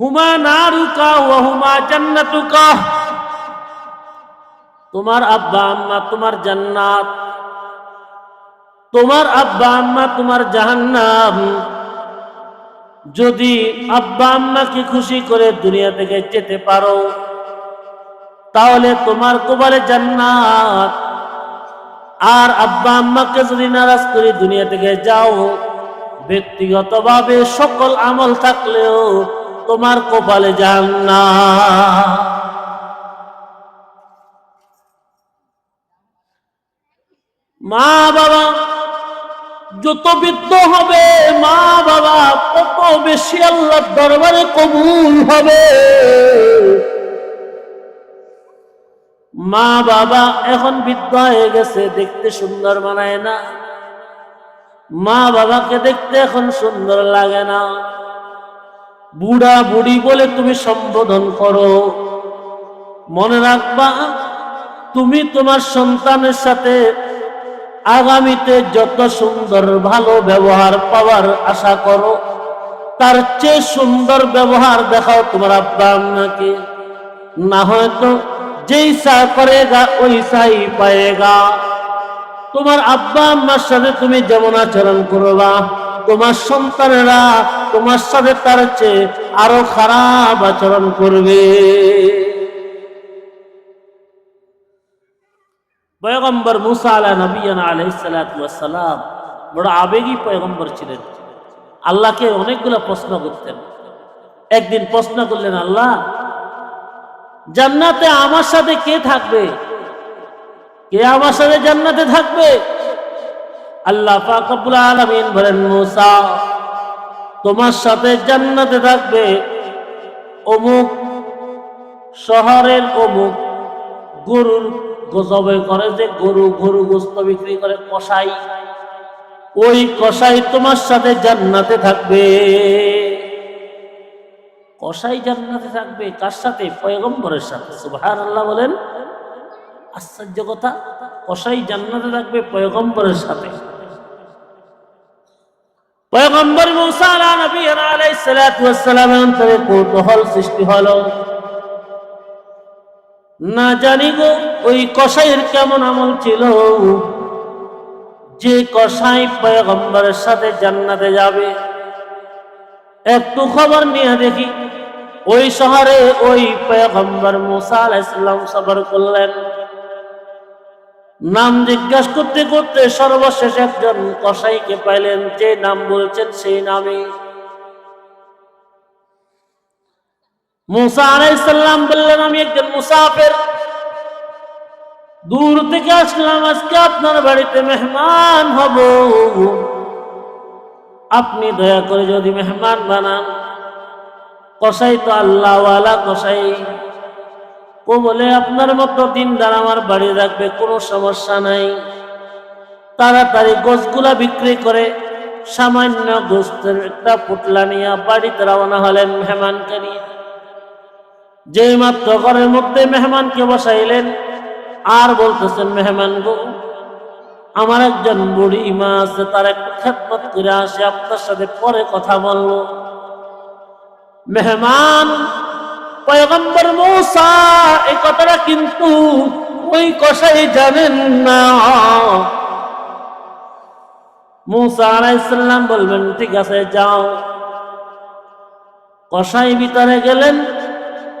হুমা নারুকা ও হুমা জান্নাতুকা। তোমার আব্বা আম্মা তোমার জান্নাত। তোমার আব্বা আম্মা তোমার জাহান্নাম। যদি আব্বা আম্মাকে খুশি করে দুনিয়া থেকে যেতে পারো, তাহলে তোমার কোবারে জান্নাত। আর আব্বা আম্মাকে যদি নারাজ করে দুনিয়া থেকে যাও, ব্যক্তিগতভাবে সকল আমল থাকলেও তোমার কপালে জান্নাত। মা বাবা, যত বৃদ্ধ হবে, মা বাবা, তত বেশি আল্লাহর দরবারে কবুল হবে। মা বাবা এখন বৃদ্ধ হয়ে গেছে, দেখতে সুন্দর মানায় না। মা বাবাকে দেখতে এখন সুন্দর লাগে না। বুড়া বুড়ি বলে তুমি সম্বোধন করো। মনে রাখবা, তুমি তোমার সন্তানের সাথে আগামীতে যত সুন্দর ভালো ব্যবহার পাওয়ার আশা করো, তার চেয়ে সুন্দর ব্যবহার দেখাও তোমার আব্বা আম্মাকে। না হয়তো যেই সা করেগা, ওই সাই পায়েগা। তোমার আব্বা আম্মার সাথে তুমি যেমন আচরণ করবা। তোমার সন্তানেরা তোমার সাথে তার চেয়ে আরও খারাপ আচরণ করবে। পয়গম্বর মুসা আলা নবীনা আলাইসালাম বড় আবেগী পয়গম্বর ছিলেন। আল্লাহকে অনেকগুলো প্রশ্ন করতেন। একদিন প্রশ্ন করলেন, আল্লাহ, জান্নাতে আমার সাথে কে থাকবে? কে আমার সাথে জান্নাতে থাকবে? আল্লাহ ফাকাবুল আলমিন বলেন, মুসা, তোমার সাথে জান্নাতে থাকবে অমুক শহরের অমুক গরুর গোজবে করে যে গরু গরু গোস্ত বিক্রি করে কসাই ওই কসাই তোমার সাথে জান্নাতে থাকবে। কসাই জান্নাতে থাকবে কার সাথে? পয়গম্বরের সাথে। সুবহান আল্লাহ বলেন, আশ্চর্য কথা কসাই জান্নাতে থাকবে পয়গম্বরের সাথে। পয়গম্বর মুসা আলা আলাইহিস সালাতু ওয়াস অন্তরে কৌতূহল সৃষ্টি হলো। না জানি গো, ওই কসাইয়ের কেমন আমল ছিল? যে কসাই পয়গম্বরের সাথে জান্নাতে যাবে। একটু খবর নিয়ে দেখি, ওই শহরে ওই পয়গম্বর মুসা আলাইসাল্লাম সবর করলেন। নাম জিজ্ঞাসা করতে করতে সর্বশেষ একজন কসাইকে পাইলেন, যে নাম বলছেন সেই নামে মুসা আলাইসাল্লাম বললেন, আমি একজন মুসাফের। দূর থেকে আসলাম, আজকে আপনার বাড়িতে মেহমান হব। আপনি দয়া করে যদি মেহমান বানান। কসাই তো আল্লাহওয়ালা কসাই। ও বলে, আপনার মতো দিনদার আমার বাড়ি রাখবে, কোনো সমস্যা নাই। তাড়াতাড়ি গোসগুলা বিক্রি করে সামান্য গোস্তের একটা পুটলা নিয়ে বাড়িতে রওনা হলেন মেহমানকে নিয়ে। যেই মাত্র ঘরের মধ্যে মেহমানকে বসাইলেন, আর বলতেছেন, মেহমান গো, আমার একজন বুড়ি মা আছে, তার একটু খেদমত করে আসে, আপনার সাথে পরে কথা বলব। মেহমান পয়গম্বর মৌসা এই কথাটা কিন্তু ওই কষাই জানেন না। মুসা আলাইসাল্লাম বলবেন, ঠিক আছে, যাও। কষাই ভিতরে গেলেন,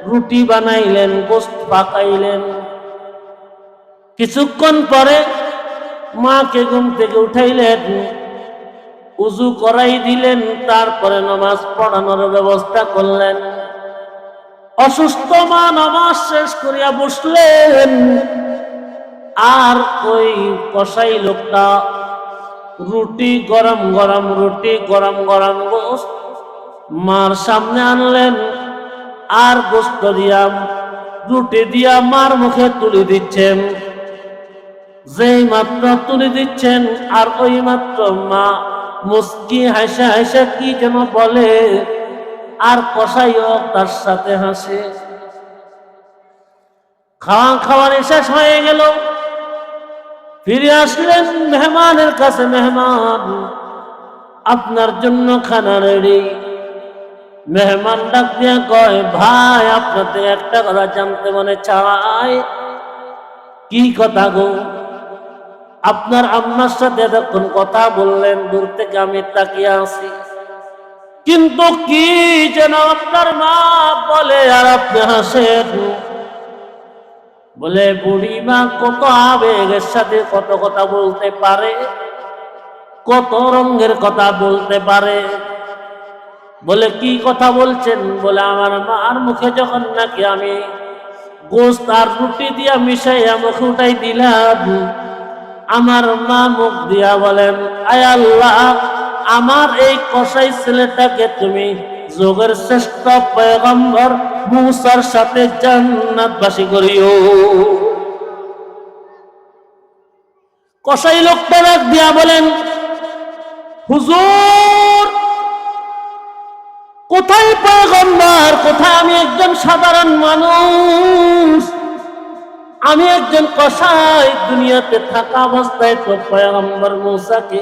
রুটি বানাইলেন, গোস্ত পাকাইলেন। কিছুক্ষণ পরে মাকে ঘুম থেকে উঠাইলেন, উজু করাই দিলেন, তারপরে নামাজ পড়ানোর ব্যবস্থা করলেন। অসুস্থ মা নামাজ শেষ করিয়া বসলেন। আর ওই কসাই লোকটা রুটি গরম গরম, রুটি গরম গরম গোস্ত মার সামনে আনলেন। আর গোস্ত দিয়া, রুটি দিয়া মার মুখে তুলে দিচ্ছেন। যেই মাত্র তুলে দিচ্ছেন, আর ওই মাত্র মা মুস্কি হাসা হাসা কি যেন বলে। আর কষাইও তার সাথে হাসে। খাওয়া খাওয়ার শেষ হয়ে গেল। ফিরে আসলেন মেহমানের কাছে মেহমান। আপনার জন্য খানা রেডি মেহমান ডাক দিয়া কয়, ভাই, আপনাদের একটা কথা জানতে মনে চায় কি কথা গো? আপনার আম্মার সাথে এতক্ষণ কথা বললেন, দূর থেকে আমি তাকিয়ে আছি। কিন্তু কি যেন আপনার মা বলে, আর আপনি হাসেন? বলে, বুড়ি মা কত আবেগের সাথে কত কথা বলতে পারে, কত রঙের কথা বলতে পারে। বলে, কি কথা বলছেন? বলে, আমার মার মুখে যখন নাকি আমি গোস্ত আর রুটি দিয়া মিশাইয়া মুখে উঠাই দিলাম, আমার মা মুখ দিয়া বলেন, আয় আল্লাহ আমার এই কসাই ছেলেটাকে তুমি যোগের শ্রেষ্ঠ পয়গম্বর মুসার সাথে জান্নাতবাসী করিও। কসাই লোকটা দিয়া বলেন, হুজুর, কোথায় পয়গম্বর? কোথায় আমি একজন সাধারণ মানুষ? আমি একজন কসাই, দুনিয়াতে থাকা অবস্থায় তো পয়গম্বর মূসাকে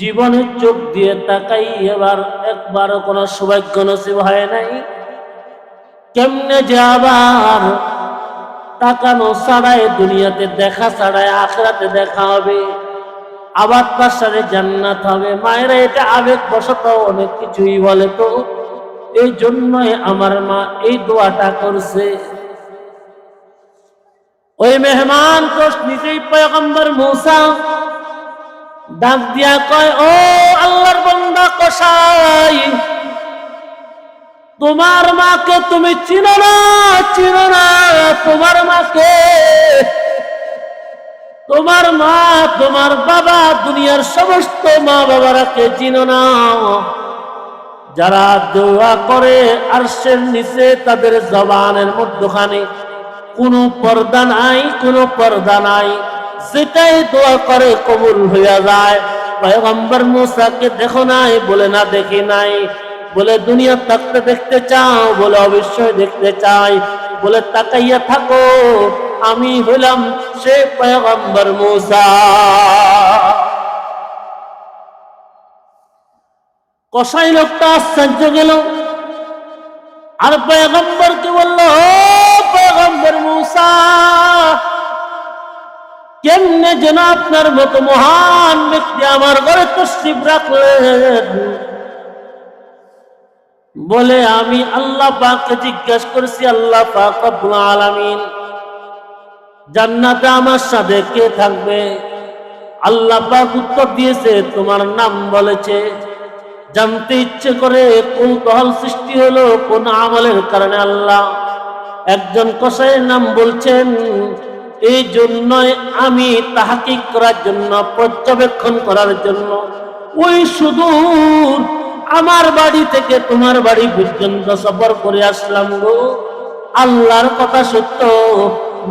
জীবনের চোখ দিয়ে তাকাই এবার একবারও কোনো সৌভাগ্য নসিব হয় নাই। কেমনে যে আবার তাকানো ছাড়াই দুনিয়াতে দেখা ছাড়াই আখরাতে দেখা হবে আবার তার সাথে জান্নাত হবে, মায়েরা এটা আবেগ বশত অনেক কিছুই বলে তো। এই জন্যই আমার মা এই দোয়াটা করছে। ওই মেহমান তো নিজেই পয়গম্বর মূসা ডাক দিয়া কয়, ও আল্লাহর বন্দা কসাই, তোমার মাকে তুমি চিনো না চিনো না, তোমার মাকে, তোমার মা, তোমার বাবা, দুনিয়ার সমস্ত মা বাবারাকে চিনো না? যারা দোয়া করে আরশের নিচে, তাদের জবানের মধ্যখানে কোনো পর্দা নাই, কোনো পর্দা নাই। যেটাই দোয়া করে কবুল হইয়া যায়। পয়গম্বর মুসাকে দেখো নাই, বলে না দেখি নাই। বলে, দুনিয়া থাকতে দেখতে চাও? বলে, অবশ্যই দেখতে চাই। বলে, তাকাইয়া থাকো, আমি হইলাম সে পয়গম্বর মুসা। কসাই লোকটা আশ্চর্য গেল। আর পয়গম্বরকে বলল পয়গম্বর মুসা কেমনে যেন আপনার মতো মহান ব্যক্তি আমার ঘরে তসরিফ রাখলেন? বলে, আমি আল্লাহ পাককে জিজ্ঞাসা করেছি, আল্লাহ পাক রব্বুল আলামিন, জান্নাতে আমার সাথে কে থাকবে? আল্লাহ পাক উত্তর দিয়েছে, তোমার নাম বলেছে, জানতে ইচ্ছে করে কৌতূহল সৃষ্টি হলো কোন আমলের কারণে আল্লাহ একজন কসাইয়ের নাম বলছেন এই জন্যই আমি তাহাকিক করার জন্য, পর্যবেক্ষণ করার জন্য, ওই সুদূর আমার বাড়ি থেকে তোমার বাড়ি পর্যন্ত সফর করে আসলাম গো। আল্লাহর কথা সত্য,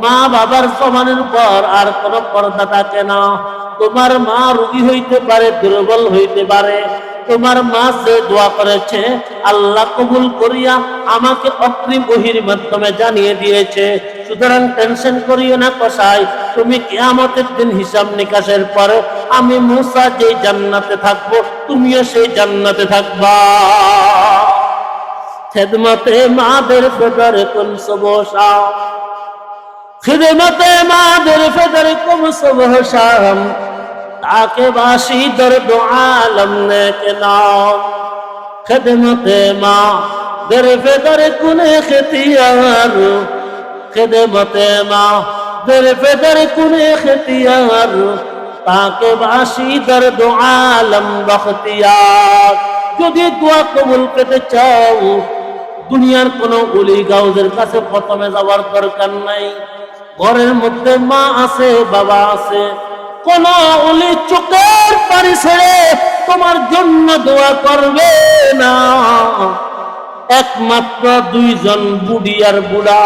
মা বাবার সমানের পর আর কোনো পর্দা থাকে না। তোমার মা রুগী হইতে পারে, দুর্বল হইতে পারে। তোমার মা যে দোয়া করেছে, আল্লাহ কবুল করিয়া আমাকে অগ্রিম বহির মাধ্যমে জানিয়ে দিয়েছে। সুতরাং টেনশন করিও না কষাই তুমি কিয়ামতের দিন হিসাব নিকাশের পরে আমি মুসা যেই জান্নাতে থাকব, তুমিও সেই জান্নাতে থাকবা। খেদমতে মাদের ফেদারে কোন সবসা খিদমতে মাদের ফেদারে কোন সবসাম তাকে বাসি দর্দ আলম নে के नाम खिदमत माँ दर फेदर कुने खतियार खिदमत माँ दर फेदर कुने खतियार তাকে বাসি দর্দ আলম বখতিয়ার যদি দোয়া কবুল পেতে চাও দুনিয়ার কোন উলি গাউদের কাছে প্রথমে যাওয়ার দরকার নাই ঘরের মধ্যে মা আছে বাবা আছে কোন উলি চোখের পানি ছেড়ে তোমার জন্য দোয়া করবে না। একমাত্র দুইজন বুড়ি আর বুড়া।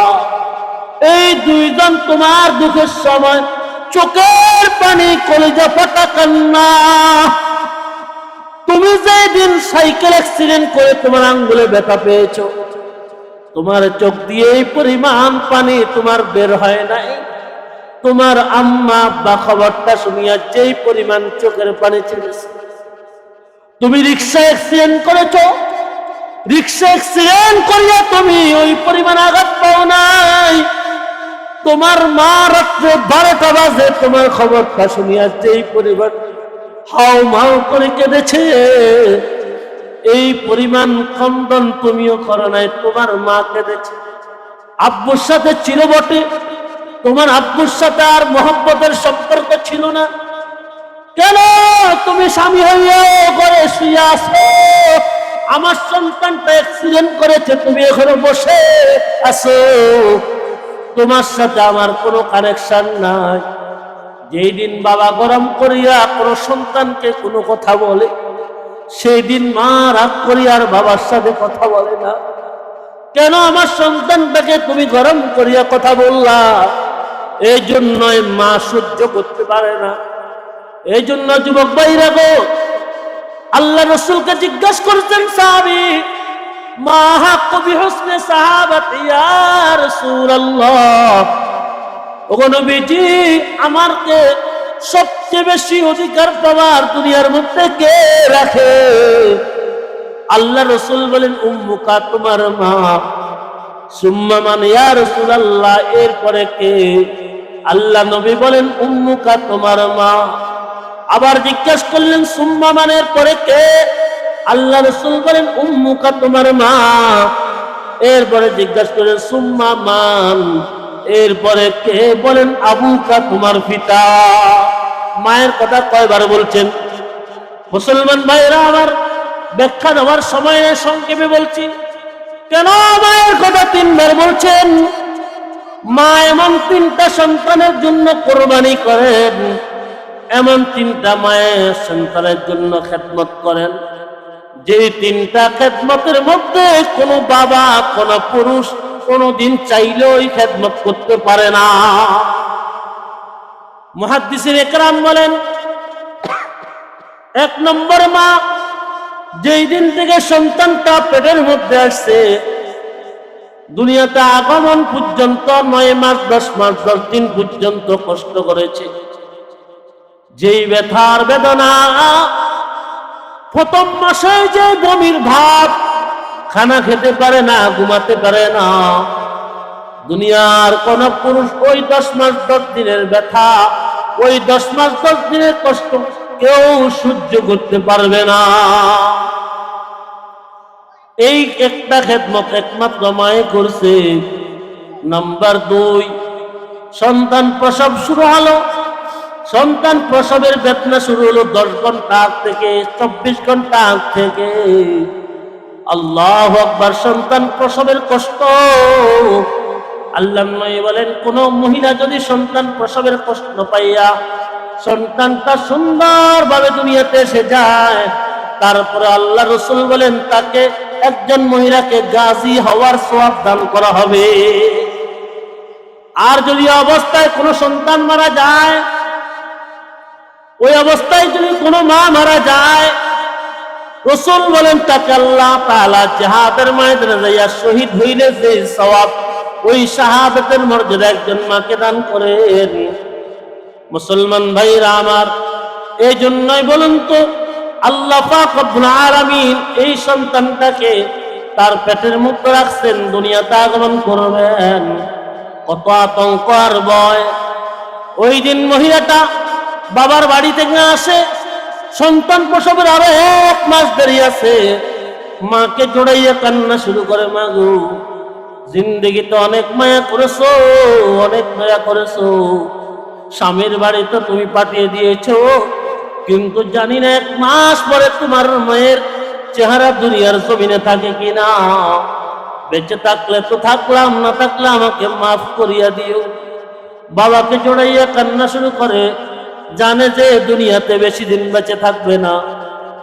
এই দুইজন তোমার দুঃখের সময় চোখের পানি কলেজা ফাটা কান্না। তুমি যেদিন সাইকেল অ্যাক্সিডেন্ট করে তোমার আঙ্গুলে ব্যথা পেয়েছ, তোমার চোখ দিয়ে পরিমাণ পানি তোমার বের হয় নাই। তোমার আম্মা বা খবরটা শুনিয়া যেই পরিমাণ চোখের পানি ছেড়েছে তুমি রিক্সা অ্যাক্সিডেন্ট করেছ। রিক্সা অ্যাক্সিডেন্ট করিয়া তুমি ওই পরিমাণ আঘাত পাও নাই। তোমার মা রাত্রে বারোটা বাজে তোমার খবরটা শুনিয়া যেই পরিমাণ হাও মাও করে কেঁদেছে। এই পরিমাণ খন্দন তুমিও করো নাই, তোমার মা কেঁদেছে। আব্বুর সাথে ছিল বটে। তোমার আব্বুর সাথে আর মোহাম্মতের সম্পর্ক ছিল না। কেন? তুমি স্বামী হইয়াও ঘরে শুয়ে আসো আমার সন্তানটা অ্যাক্সিডেন্ট করেছে, তুমি এখনও বসে আছো। তোমার সাথে আমার কোনো কানেকশন নাই। যেই দিন বাবা গরম করিয়া কোনো সন্তানকে কোনো কথা বলে, সেই দিন মা রাগ করিয়া আর বাবার সাথে কথা বলে না। কেন? আমার সন্তানটাকে তুমি গরম করিয়া কথা বললা। এই জন্যই মা সহ্য করতে পারে না। এই জন্য যুবক ভাইরা গো, আল্লাহ রসুলকে জিজ্ঞাসা করছেন, সাহাবি, মা কবি হোসনে সাহাবাত ইয়া রাসূলুল্লাহ? ওগো নবীজি, আমারকে সবচেয়ে বেশি অধিকার পাওয়ার দুনিয়ার মধ্যে কে রাখে? আল্লাহ রসুল বলেন, উম্মুকা, তোমার মা। সুম্মা মান ইয়া রাসূলুল্লাহ, এরপরে কে? আল্লাহ নবী বলেন, উম্মুকা, তোমার মা। আবার জিজ্ঞেস করলেন, সুম্মা মানের পরে কে? আল্লাহ রসুল বলেন, উম্মুকা, তোমার মা। এরপরে জিজ্ঞাসা করলেন, সুম্মা মান? এরপরে কে? বলেন, আবুকা, তোমার পিতা। মায়ের কথা কয়বার বলছেন? মুসলমান ভাইরা আমার ব্যাখ্যা দেওয়ার সময় সংক্ষেপে বলছি। কেন মায়ের কথা তিনবার বলছেন? মা এমন তিনটা সন্তানের জন্য কোরবানি করেন, এমন তিনটা মায়ের সন্তানের জন্য খেদমত করেন। যে তিনটা খেদমতের মধ্যে কোনো বাবা, কোন পুরুষ কোনো দিন চাইলেও ওই খেদমত করতে পারে না। মহাদ্দিসের একরাম বলেন, এক নম্বর মা যেই দিন থেকে সন্তানটা পেটের মধ্যে আসছে, দুনিয়াতে আগমন পর্যন্ত নয় মাস, দশ মাস, দশ দিন পর্যন্ত কষ্ট করেছে। যেই ব্যথার বেদনা, প্রথম মাসে যে বমির ভাব, খানা খেতে পারে না, ঘুমাতে পারে না। দুনিয়ার কোন পুরুষ ওই দশ মাস, দশ দিনের ব্যথা, ওই দশ মাস, দশ দিনের কষ্ট কেউ সহ্য করতে পারবে না। এই একটা খেদমত একমাত্র মায়ে করছে। নাম্বার দুই, সন্তান প্রসব শুরু হলো। সন্তান প্রসবের বেতনা শুরু হলো দশ ঘণ্টা আগ থেকে, চব্বিশ ঘণ্টা আগ থেকে। আল্লাহ আকবার, সন্তান প্রসবের কষ্ট। আল্লাহ বলেন, কোন মহিলা যদি সন্তান প্রসবের কষ্ট পাইয়া সন্তানটা সুন্দরভাবে দুনিয়াতে এসে যায়। তারপরে আল্লাহ রসুল বলেন, তাকে একজন মহিলাকে গাজী হওয়ার সোয়াব দান করা হবে। আর যদি অবস্থায় কোনো সন্তান মারা যায়, ওই অবস্থায় যদি কোনো মা মারা যায়, রসুল বলেন, তাকে আল্লাহ তাআলা জাহাদের ময়দানে যাইয়া শহীদ হইলে যে সওয়াব, ওই শাহাদাতের মর্যাদা একজন মাকে দান করেন। মুসলমান ভাইরা আমার এই জন্যই বলুন তো, আল্লাহ আলামিন এই সন্তানটাকে তার পেটের মধ্যে রাখছেন, দুনিয়াতে আগমন করবেন। কত আতঙ্ক আর ভয়। ওই দিন মহিলাটা বাবার বাড়ি থেকে আসে, সন্তান প্রসবের আরও এক মাস দেরি আছে। মাকে জড়াইয়া কান্না শুরু করে, মা গো, জিন্দগিতে অনেক মায়া করেছ, অনেক মায়া করেছ। স্বামীর বাড়ি তো তুমি পাঠিয়ে দিয়েছ। কিন্তু জানি না এক মাস পরে তোমার মায়ের চেহারা দুনিয়ার জমিনে থাকে কিনা। বেঁচে থাকলে তো থাকলাম, না থাকলে আমাকে মাফ করিয়া দিও। বাবাকে জড়াইয়া কান্না শুরু করে, জানে যে দুনিয়াতে বেশি দিন বেঁচে থাকবে না।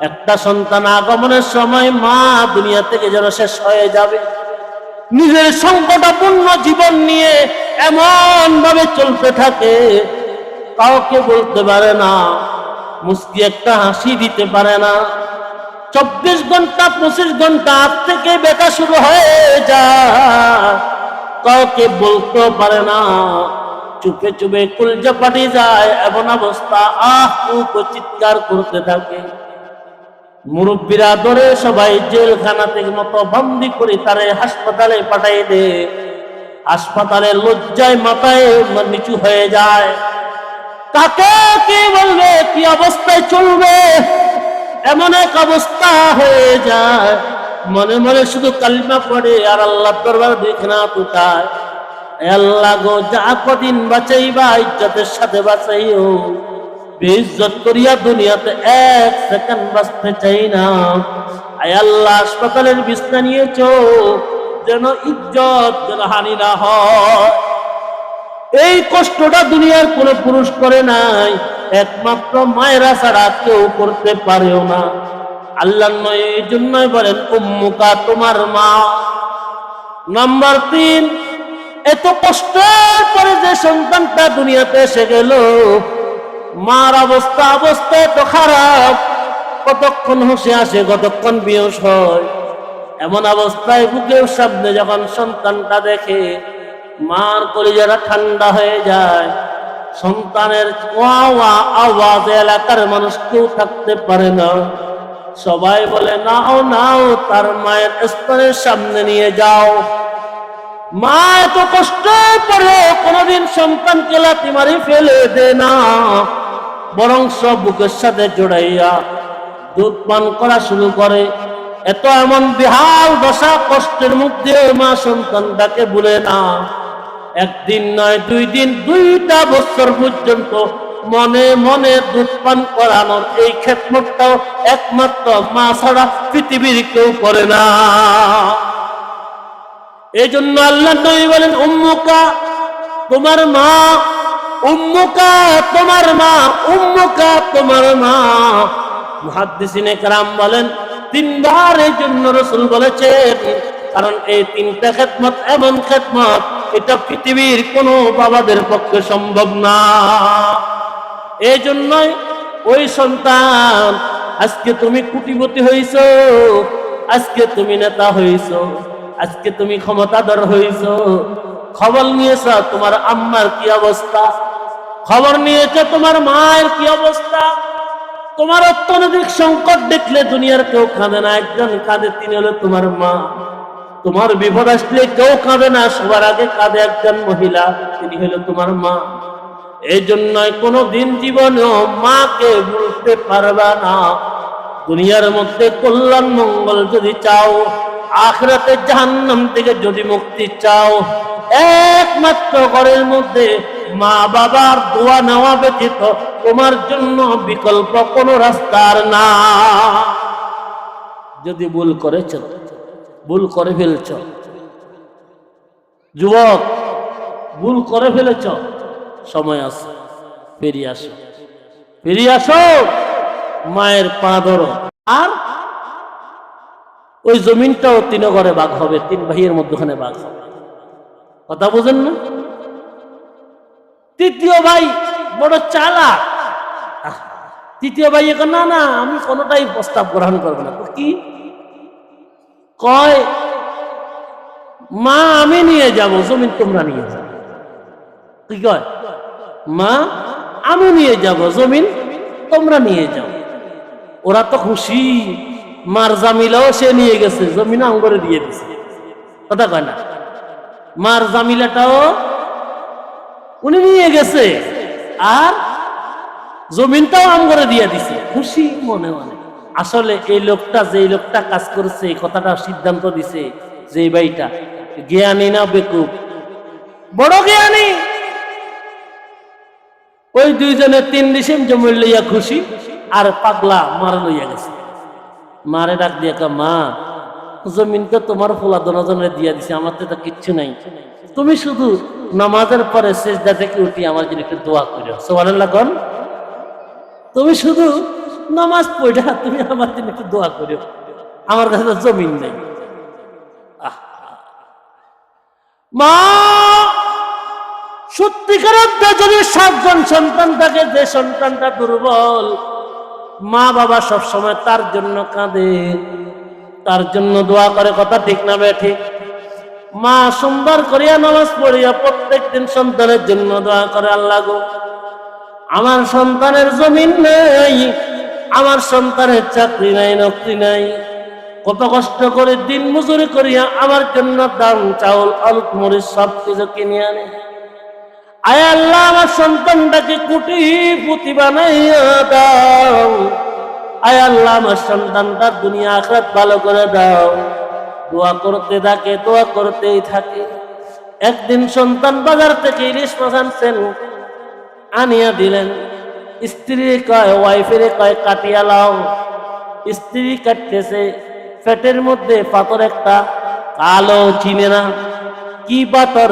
একটা সন্তান আগমনের সময় মা দুনিয়া থেকে যেন শেষ হয়ে যাবে। নিজের সংকটাপূর্ণ জীবন নিয়ে এমন ভাবে চলতে থাকে। কাউকে বলতে পারে না। মুস্কি একটা হাসি দিতে পারে না। চব্বিশ ঘণ্টা, পঁচিশ ঘণ্টা আজ থেকে বেটা শুরু হয়ে যায়। কাউকে বলতেও পারে না। চুপে চুপে কুলজা পাঠিয়ে যায়, এমন অবস্থা। আহ চিৎকার করতে থাকে। মুরব্বীরা ধরে সবাই জেলখানা থেকে মতো বন্দি করে তারে হাসপাতালে পাঠাই দে হাসপাতালে লজ্জায় মাথায় নিচু হয়ে যায়। কাকে কি বলবে, কি অবস্থায় চলবে? এমন এক অবস্থা হয়ে যায়। মনে মনে শুধু কালিমা পড়ে, আর আল্লাহ দরবার দেখে না এ আল্লাহ গো, যা কদিন বাঁচাইবা, ইজ্জতের সাথে বাঁচাইও। বেইজ্জত করিয়া দুনিয়াতে এক সেকেন্ড বাঁচতে চাই না। আয় আল্লাহ হাসপাতালের বিছনা নিয়েছো, যেন ইজ্জত, যেন হানি না হয়। এই কষ্টটা দুনিয়ার কোন পুরুষ করে নাই। একমাত্র মায়েরা ছাড়া কেউ করতে পারেও না। আল্লাহ নয়, এই জন্যই বলেন, উম্মুকা, তোমার মা। নাম্বার তিন, এত কষ্টের পরে যে সন্তানটা দুনিয়াতে এসে গেল, মার অবস্থা অবস্থা এত খারাপ, কতক্ষণ হুঁশে আসে, কতক্ষণ বিয়স হয়। এমন অবস্থায় বুকের সামনে যখন সন্তানটা দেখে মার কলিজারা ঠান্ডা হয়ে যায়। সন্তানের ওয়া ওয়া আওয়াজ এলাকার মানুষ কেউ থাকতে পারে না। সবাই বলে, নাও নাও, তার মায়ের স্তনের সামনে নিয়ে যাও। মা এত কষ্ট করে কোনদিন সন্তানকে লাথি মারি ফেলে দে না। বরং সব বুকের সাথে জড়াইয়া দুধ পান করা শুরু করে। এত এমন বিহাল দশা কষ্টের মধ্যে মা সন্তানটাকে বলে না। একদিন নয়, দুই দিন, দুইটা বছর পর্যন্ত মনে মনে দুধ পান করানোর এই ক্ষেত্রটাও একমাত্র মা ছাড়া পৃথিবীর কেউ করে না। এই জন্য আল্লাহ নবী বলেন, উম্মুকা, তোমার মা, উম্মুকা, তোমার মা, উম্মুকা, তোমার মা। মুহাদ্দিসিনে কারাম বলেন তিনবার এই জন্য রসুল বলেছেন, কারণ এই তিনটা খেদমত এমন খেদমত এটা পৃথিবীর কোনো বাবাদের পক্ষে সম্ভব না। এই জন্যই ওই সন্তান, আজকে তুমি কুটিপতি হইছ, আজকে তুমি নেতা হইছ, আজকে তুমি ক্ষমতাধর হইছ। খবর নিয়েছ তোমার আম্মার কি অবস্থা? খবর নিয়েছ তোমার মায়ের কি অবস্থা? তোমার অর্থনৈতিক সংকট দেখলে দুনিয়ার কেউ কাঁদে না, একজন কাঁদে, তিনি হলো তোমার মা। তোমার বিপদ আসলে কেউ কাঁদে না, সবার আগে কাঁদে একজন মহিলা, তিনি হলো তোমার মা। এই জন্য কোনো দিন জীবনেও মাকে ভুলতে পারবা না। দুনিয়ার মধ্যে কল্যাণ, মঙ্গল যদি চাও, আখরাতে জাহান্নাম থেকে যদি মুক্তি চাও, একমাত্র ঘরের মধ্যে মা বাবার দোয়া নেওয়া ব্যতীত তোমার জন্য বিকল্প কোনো রাস্তার না। যদি ভুল করেছ ভুল করে ফেলছ। যুবক ভুল করে ফেলেছ। সময় আছে ফিরিয়ে আসো। ফিরিয়ে আসো মায়ের পা ধরো। আর ওই জমিনটাও তিন ঘরে বাঘ হবে তিন ভাইয়ের মধ্যখানে বাঘ হবে। কথা বুঝেন না? তৃতীয় ভাই বড় আহ, তৃতীয় ভাই এখন না না আমি কোনোটাই প্রস্তাব গ্রহণ করব না। কি? কয়, মা, আমি নিয়ে যাব, জমিন তোমরা নিয়ে যাও। কি কয়, মা, আমি নিয়ে যাব, জমিন তোমরা নিয়ে যাও। ওরা তো খুশি, মার জামিলাও সে নিয়ে গেছে, জমিন আঙ্গরে দিয়ে দিছে। কথা কয় না? মার জামিলাটাও উনি নিয়ে গেছে, আর জমিনটাও আঙ্গরে দিয়ে দিছে। খুশি মনে মনে আসলে এই লোকটা যে লোকটা কাজ করছে কথাটা সিদ্ধান্ত দিছে যে ভাইটা। জ্ঞানী না বেকুব? বড় জ্ঞানী! ওই দুইজনে তিন ডিসেম জমি লইয়া খুশি, আর পাগলা মার লইয়া গেছে। মারে ডাক দিয়ে মা জমিন তো তোমার ফোলা দনজনে দিয়া দিছে, আমার তো কিচ্ছু নাই। তুমি শুধু নামাজের পরে শেষদা থেকে উঠি আমার জন্য একটু দোয়া করো কন। তুমি শুধু নামাজ পড়া, তুমি আমার জন্য একটু দোয়া করো আমার কাছে তো জমিন নেই। মা, সত্যিকার যদি সাতজন সন্তান থাকে, যে সন্তানটা দুর্বল, মা বাবা সব সময় তার জন্য কাঁদে। তার জন্য দোয়া করে, কথা ঠিক না ঠিক মা, সোমবার করিয়া নামাজ পড়িয়া প্রত্যেক দিন সন্তানের জন্য দোয়া করে, আল্লাহ গো, আমার সন্তানের জমিন নেই আমার সন্তানের চাকরি নাই, নকরি নাই। কত কষ্ট করে দিন মজুরি করিয়া আমার জন্য দাম চাউল আলু মরিচ সব কিছু কিনে আনে। আয় আল্লাহ, আমার সন্তানটাকে কুটি পুঁতি বানাইয়া দাও। আয় আল্লাহ, আমার সন্তানটার দুনিয়া আখরাত ভালো করে দাও। দোয়া করতে থাকে, দোয়া করতেই থাকে। একদিন সন্তান বাজার থেকে ইলিশ মাছ আনছেন, আনিয়া দিলেন। স্ত্রী কয় ওয়াইফের কয়, কাটিয়া লাও। স্ত্রী কাটতেছে পেটের মধ্যে পাথর একটা, কালো চিনে না। কি পাথর?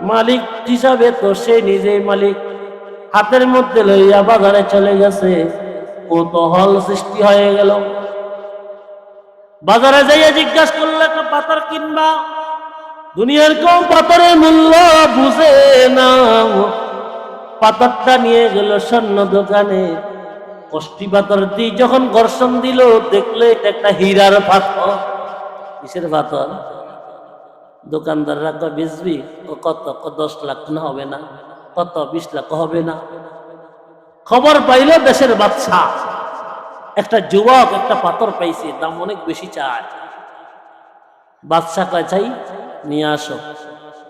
মালিক হিসাবে তো সে নিজেই মালিক। হাতের মধ্যে লইয়া বাজারে চলে গেছে। কৌতূহল সৃষ্টি হয়ে গেল। বাজারে যাইয়া জিজ্ঞাসা করলে একটা পাথর কিনবা? দুনিয়ার কেউ পাথরের মূল্য বুঝে না পাথরটা নিয়ে গেল স্বর্ণ দোকানে। কষ্টি পাথর দিয়ে যখন ঘর্ষণ দিল, দেখলে এটা একটা হীরার পাথর। কিসের পাথর? দোকানদাররা কয়, বেচবি, ও কত? দশ লাখ না হবে না? কত? বিশ লাখ হবে না? খবর পাইল দেশের বাচ্চা একটা যুবক একটা পাথর পাইছে, দাম অনেক বেশি চায়। বাদশা কয় চাই নিয়ে আসো।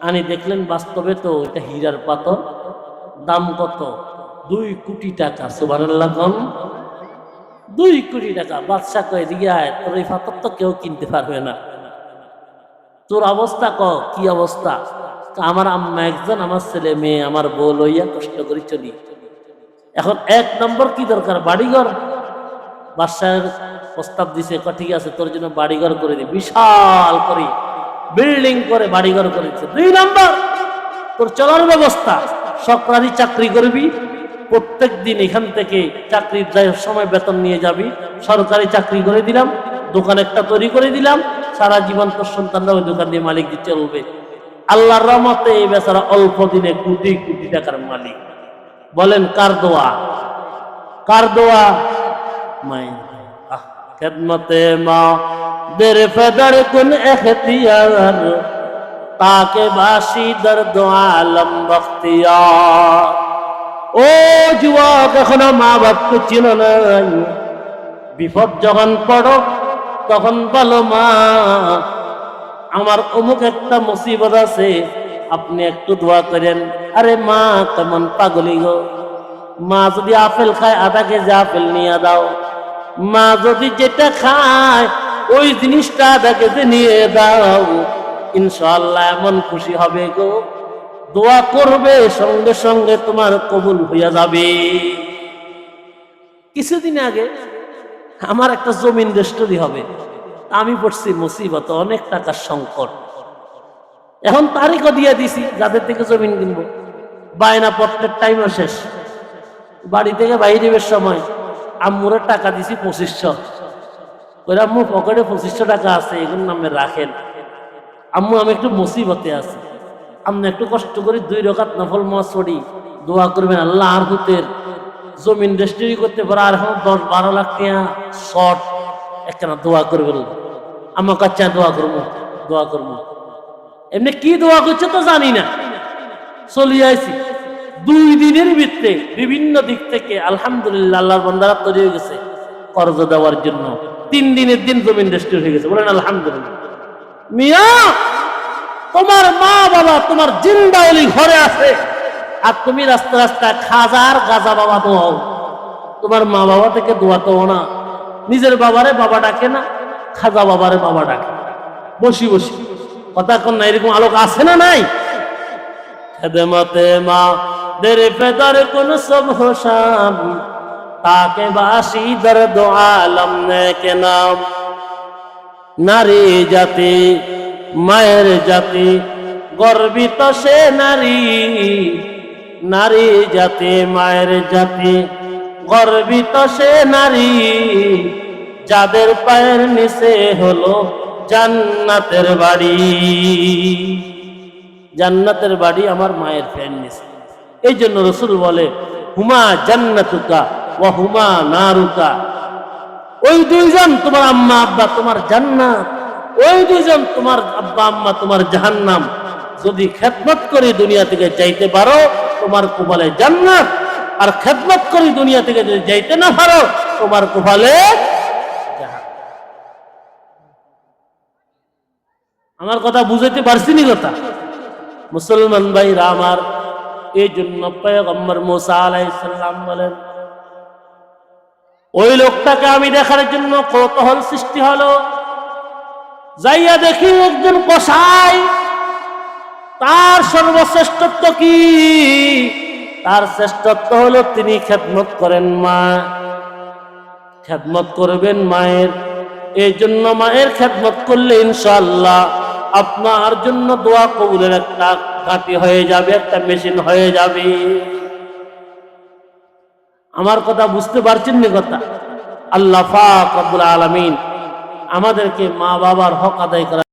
আনি দেখলেন বাস্তবে তো এটা হীরার পাথর। দাম কত? দুই কোটি টাকা, সুবহানাল্লাহ কম দুই কোটি টাকা বাদশা কয় দিকে তোর এই পাথর তো কেউ কিনতে পারবে না। তোর অবস্থা ক? কি অবস্থা? আমার আম্মা একজন, আমার ছেলে মেয়ে, আমার বউ লইয়া কষ্ট করে চলি। এখন এক নম্বর কি দরকার? বাড়িঘর? বাদশাহের প্রস্তাব দিছে ঠিক আছে, তোর জন্য বাড়িঘর করে দি। বিশাল করে, বিল্ডিং করে বাড়িঘর করে দিচ্ছে দুই নম্বর, তোর চলার ব্যবস্থা। সরকারি চাকরি করবি প্রত্যেক দিন এখান থেকে চাকরির সময় বেতন নিয়ে যাবি। সরকারি চাকরি করে দিলাম দোকান একটা তৈরি করে দিলাম সারা জীবন তোর সন্তানরা ওই দোকান দিয়ে মালিক দিয়ে চলবে। আল্লাহর রহমতে এই বেচারা অল্প দিনে কোটি কোটি টাকার মালিক। বলেন কার দোয়া? কার দোয়া? আহ, খেদমতে মা দের ফেদার কোন এখতিয়ার? তাকে বাসি দর্দ আলম বখতিয়ার। ও যুবক, এখনও মা বাপকে চিনো নাই। বিপদ যখন পড়ো, তখন বলো মা, আমার অমুক একটা মুসিবত আছে, আপনি একটু দোয়া করেন। আরে মা, কেমন পাগলি গো। মা যদি আপেল খায়, আধা কেজি আপেল নিয়ে দাও। মা যদি যেটা খায়, ওই জিনিসটা আধা কেজি নিয়ে দাও। ইনশাল্লাহ এমন খুশি হবে গো। দোয়া করবে, সঙ্গে সঙ্গে তোমার কবুল হইয়া যাবে। কিছুদিন আগে আমার একটা জমিন রেস্টরি হবে। আমি পড়ছি মুসিবত, অনেক টাকার সংকট। এখন তারিখও দিয়ে দিছি, যাদের থেকে জমিন কিনবো। বায়না পত্রের টাইমও শেষ। বাড়ি থেকে বাইরের সময় আম্মুরে টাকা দিছি পঁচিশশো। ওই আম্মু, পকেটে পঁচিশশো টাকা আছে, এগুলোর নামে রাখেন। আম্মু, আমি একটু মুসিবতে আছি। আপনি একটু কষ্ট করে দুই রকাত নফল মাছ পড়ি দোয়া করবেন আল্লাহ আর হুতের জমিন রেস্টরি করতে পারে, আর এখন দশ বারো লাখ টাকা শর্ট। একখানা দোয়া করবেন আমার কাছে দোয়া করব দোয়া করব। এমনি কি দোয়া করছে তো জানি না। চলে আইছি। দুই দিনের ভিত্তে বিভিন্ন দিক থেকে আলহামদুলিল্লাহ আল্লাহর বন্দারা তৈরি হয়ে গেছে। কর্জ দেওয়ার জন্য। তিন দিনের দিন জমিন রেস্টরি হয়ে গেছে। বলেন, আলহামদুলিল্লাহ। মিয়া, তোমার মা বাবা তোমার জিন্দাওলি ঘরে আছে। আর তুমি রাস্তা রাস্তা খাজার গাজা বাবা দোয়াও তোমার মা বাবা থেকে দোয়া তো না। নিজের বাবারে বাবা ডাকে না, খাজা বাবারে বাবা ডাকে। বসি বসি। কথা কোন না, এরকম আলোক আছে না নাই? খেদমতে মা দের পেদার কোন সব হোসাম তাকে বাসি দর্দ আলম নে কে নাম। নারী জাতি, মায়ের জাতি, গর্বিত সে নারী। নারী জাতি, মায়ের জাতি, গর্বিত সে নারী। যাদের পায়ের নিচে হলো জান্নাতের বাড়ি। জান্নাতের বাড়ি আমার মায়ের ফ্যান নিচে। এই জন্য রসুল বলে, হুমা জান্নাতুকা ও হুমা নারুকা। ওই দুইজন তোমার আম্মা, আব্বা তোমার জান্নাত। ওই দুইজন তোমার আব্বা, আম্মা তোমার জাহান্নাম। যদি খেদমত করে দুনিয়া থেকে যাইতে পারো, তোমার কপালে জান্নাত। আর খেদমত করি দুনিয়া থেকে যদি যাইতে না পারো, তোমার কোফালে আমার কথা বুঝাইতে পারছি নি কথা? মুসলমান ভাইরা আমার এই জন্য পয়গম্বর মুসা আলাইসাল্লাম বলেন ওই লোকটাকে আমি দেখার জন্য কৌতূহল সৃষ্টি হলো। যাইয়া দেখি একজন কসাই, তার সর্বশ্রেষ্ঠত্ব কি? তার শ্রেষ্ঠত্ব হলো তিনি খেদমত করেন মা। খেদমত করবেন মায়ের, এই জন্য মায়ের খেদমত করলে ইনশাআল্লাহ আপনার জন্য দোয়া কবুলের একটা কাটি হয়ে যাবে, একটা মেশিন হয়ে যাবে। আমার কথা বুঝতে পারছেন না কথা? আল্লাহ ফাকুল আলমিন আমাদেরকে মা বাবার হক আদায় করা